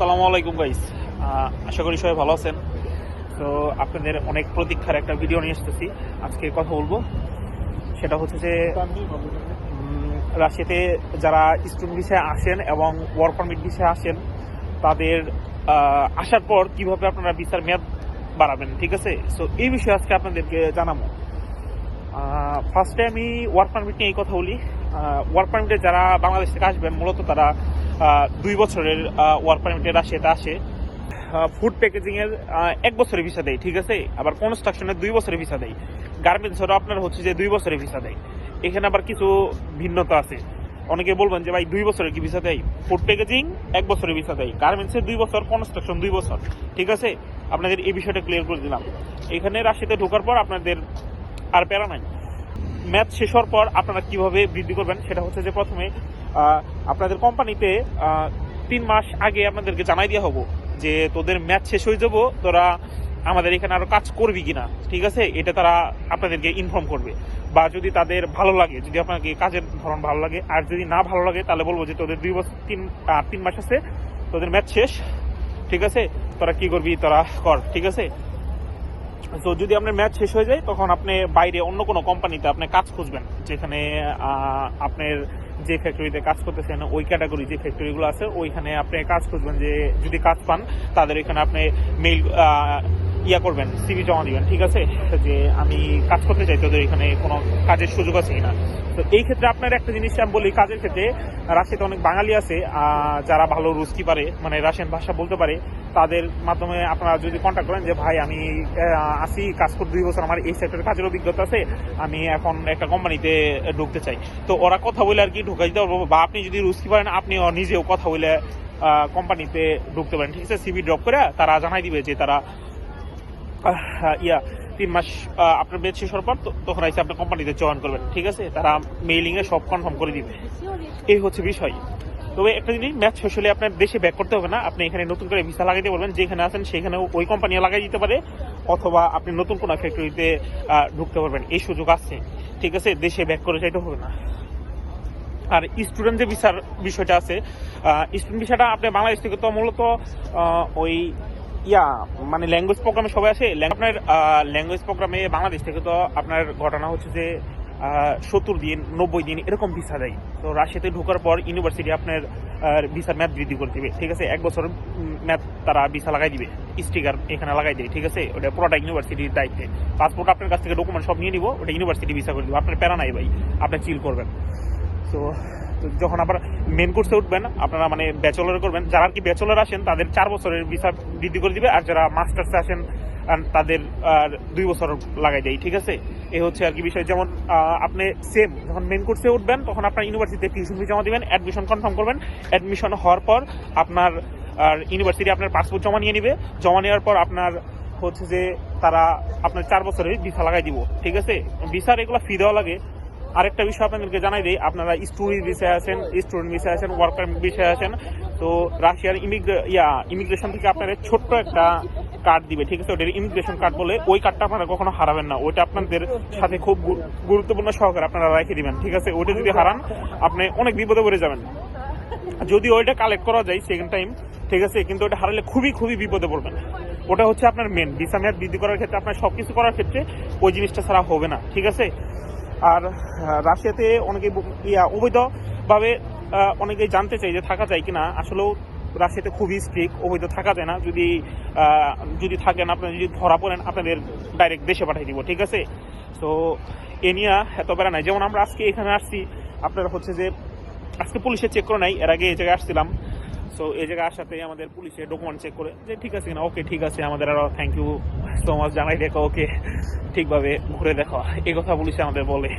আসসালামু আলাইকুম গাইস আশা করি সবাই ভালো আছেন। তো আপনাদের অনেক প্রতীক্ষার একটা ভিডিও নিয়ে এসেছি আজকে কথা বলব। সেটা হচ্ছে যে রাশিয়াতে যারা স্টুডেন্ট ভিসায় আসেন এবং ওয়ার্ক পারমিট ভিসায় আসেন, তাদের আসার পর কীভাবে আপনারা ভিসার মেয়াদ বাড়াবেন, ঠিক আছে? সো এই বিষয়ে আজকে আপনাদেরকে জানাব। ফার্স্টে আমি ওয়ার্ক পারমিট নিয়ে এই কথা বলি। ওয়ার্ক পারমিটে যারা বাংলাদেশ থেকে আসবেন, মূলত তারা দুই বছরের ওয়ার্ক পারমিটে রাশিয়াতে আসে ফুড প্যাকেজিং এর এক বছরের ভিসা দেয়, ঠিক আছে? আবার কনস্ট্রাকশনের দুই বছরের ভিসা দেয়। গার্মেন্টসেরও আপনার হচ্ছে যে দুই বছরের ভিসা দেয়। এখানে আবার কিছু ভিন্নতা আছে। অনেকে বলবেন যে, ভাই, দুই বছরের কি ভিসা দেয়? ফুড প্যাকেজিং এক বছরের ভিসা দেয়। গার্মেন্টসের দুই বছর কনস্ট্রাকশন দুই বছর, ঠিক আছে? আপনাদের এই বিষয়টা ক্লিয়ার করে দিলাম। এখানে রাশিতে ঢোকার পর আপনাদের আর প্যারা নাই। ম্যাচ শেষ হওয়ার পর আপনারা কীভাবে বৃদ্ধি করবেন সেটা হচ্ছে যে প্রথমে আপনাদের কোম্পানিতে তিন মাস আগে আপনাদেরকে জানাই দেওয়া হব যে তোদের ম্যাচ শেষ হয়ে যাব, তোরা আমাদের এখানে আরও কাজ করবি কিনা, ঠিক আছে? এটা তারা আপনাদেরকে ইনফর্ম করবে। বা যদি তাদের ভালো লাগে, যদি আপনাকে কাজের ধরন ভালো লাগে, আর যদি না ভালো লাগে, তাহলে বলব যে তোদের দুই বছর, তিন তিন মাস আছে, তোদের ম্যাচ শেষ, ঠিক আছে? তোরা কি করবি? তোরা কর, ঠিক আছে? তো যদি আপনার ম্যাচ শেষ হয়ে যায়, তখন আপনি বাইরে অন্য কোনো কোম্পানিতে আপনি কাজ খুঁজবেন। যেখানে আপনার যে ফ্যাক্টরিতে কাজ করতেছেন, ওই ক্যাটাগরি যে ফ্যাক্টরিগুলো আছে, ওইখানে আপনি কাজ খুঁজবেন যে, যদি কাজ পান, তাদের এখানে আপনি মেইল ইয়া করবেন সিভি জমা দিবেন, ঠিক আছে? যে, আমি কাজ করতে চাই, তোদের এখানে কোনো কাজের সুযোগ আছে কিনা? তো এই ক্ষেত্রে আপনার একটা জিনিস আমি বলি, কাজের ক্ষেত্রে রাশিয়াতে অনেক বাঙালি আছে যারা ভালো রুস্কি পারে মানে রাশিয়ান ভাষা বলতে পারে তাদের মাধ্যমে আপনারা যদি কন্ট্যাক্ট করেন যে, ভাই, আমি আসি কাজ করতে দুই বছর আমার এই সেক্টরের কাজের অভিজ্ঞতা আছে, আমি এখন একটা কোম্পানিতে ঢুকতে চাই। তো ওরা কথা বলে আর কি ঢুকাই দিতে পারব। বা আপনি যদি রুস্কি পারেন আপনি নিজেও কথা বলে কোম্পানিতে ঢুকতে পারেন। ঠিক আছে? সিভি ড্রপ করে তারা জানাই দিবে যে তারা ইয়া, তিন মাস আপনার বেচ শেষ হওয়ার পর তখন এসে আপনার কোম্পানিতে জয়েন করবেন। ঠিক আছে? তারা মেইলিংয়ে সব কনফার্ম করে দিবে। এই হচ্ছে বিষয়। তবে একটা জিনিস ম্যাচ শেষ হলে আপনার দেশে ব্যাক করতে হবে না। আপনি এখানে নতুন করে ভিসা লাগাইতে পারবেন, যেখানে আছেন সেখানে ওই কোম্পানি লাগাই দিতে পারে, অথবা আপনি নতুন কোনো ফ্যাক্টরিতে ঢুকতে পারবেন। এই সুযোগ আছে ঠিক আছে? দেশে ব্যাক করে যাইতে হবে না। আর স্টুডেন্ট যে ভিসার বিষয়টা আছে স্টুডেন্ট ভিসাটা আপনি বাংলাদেশ থেকে তো মূলত ওই, ইয়া মানে ল্যাঙ্গুয়েজ প্রোগ্রামে সবাই আসে। আপনার ল্যাঙ্গুয়েজ প্রোগ্রামে বাংলাদেশ থেকে তো আপনার ঘটনা হচ্ছে যে সত্তর দিন, নব্বই দিন এরকম ভিসা দেয়। তো রাশিয়াতে ঢোকার পর ইউনিভার্সিটি আপনার ভিসার ম্যাথ বৃদ্ধি করে দিবে, ঠিক আছে? এক বছর ম্যাথ তারা ভিসা লাগাই দিবে স্টিকার এখানে লাগাই দেয় ঠিক আছে? ওটা পুরোটা ইউনিভার্সিটির দায়িত্বে। পাসপোর্ট আপনার কাছ থেকে ডকুমেন্ট সব নিয়ে নিব, ওটা ইউনিভার্সিটি ভিসা করে দিব। আপনার প্যারা নাই ভাই, আপনি চিল করবেন। তো যখন আবার মেন কোর্সে উঠবেন, আপনারা মানে ব্যাচেলর করবেন, যারা আর কি ব্যাচেলর আসেন, তাদের চার বছরের ভিসা বৃদ্ধি করে দিবে, আর যারা মাস্টার্সে আসেন তাদের দুই বছর লাগাই দেয়, ঠিক আছে? এই হচ্ছে আর কি বিষয়। যেমন আপনি সেম যখন মেন কোর্সে উঠবেন, তখন আপনার ইউনিভার্সিটিতে টিউশন ফি জমা দিবেন অ্যাডমিশন কনফার্ম করবেন। অ্যাডমিশন হওয়ার পর আপনার, আর ইউনিভার্সিটি আপনার পাসপোর্ট জমা নিয়ে নিবে। জমা নেওয়ার পর আপনার হচ্ছে যে তারা আপনার চার বছরের ভিসা লাগাই দিব। ঠিক আছে? ভিসার এগুলো ফি দেওয়া লাগে। আরেকটা বিষয় আপনাদেরকে জানাই দিই, আপনারা স্টুডেন্ট বিষয়ে আছেন, স্টুডেন্ট বিষয়ে আছেন ওয়ার্কার বিষয়ে আছেন, তো রাশিয়ার ইমিগ্রে ইয়া ইমিগ্রেশন থেকে আপনাদের ছোট্ট একটা কার্ড দিবে, ঠিক আছে? ওটার ইমিগ্রেশন কার্ড বলে ওই কার্ডটা আপনারা কখনো হারাবেন না। ওইটা আপনাদের সাথে খুব গুরুত্বপূর্ণ সহকারে আপনারা রেখে দিবেন, ঠিক আছে? ওইটা যদি হারান, আপনি অনেক বিপদে পড়ে যাবেন। যদি ওইটা কালেক্ট করা যায় সেকেন্ড টাইম ঠিক আছে? কিন্তু ওটা হারালে খুবই খুবই বিপদে পড়বেন। ওটা হচ্ছে আপনার মেন ভিসা মেয়াদ বৃদ্ধি করার ক্ষেত্রে, আপনার সবকিছু করার ক্ষেত্রে ওই জিনিসটা ছাড়া হবে না, ঠিক আছে? আর রাশিয়াতে অনেকে ইয়া অবৈধভাবে আহ, অনেকেই জানতে চাই যে থাকা যায় কিনা। আসলেও রাশিয়াতে খুবই স্ট্রিক অবৈধ থাকা যায় না। যদি যদি থাকেন আপনারা যদি ধরা পড়েন আপনাদের ডাইরেক্ট দেশে পাঠিয়ে দিব ঠিক আছে? তো এ নিয়ে এত বেড়া নাই। যেমন আমরা আজকে এখানে আসছি আপনারা হচ্ছে যে আজকে পুলিশে চেক করে নাই এর আগে এই জায়গায় আসছিলাম। সো এই জায়গায় আসাতে আমাদের পুলিশে ডকুমেন্ট চেক করে যে ঠিক আছে না ওকে ঠিক আছে, আমাদের আরও থ্যাংক ইউ সো মাচ জানাই, দেখো ওকে ঠিকভাবে ঘুরে দেখো। এই কথা পুলিশে আমাদের বলে।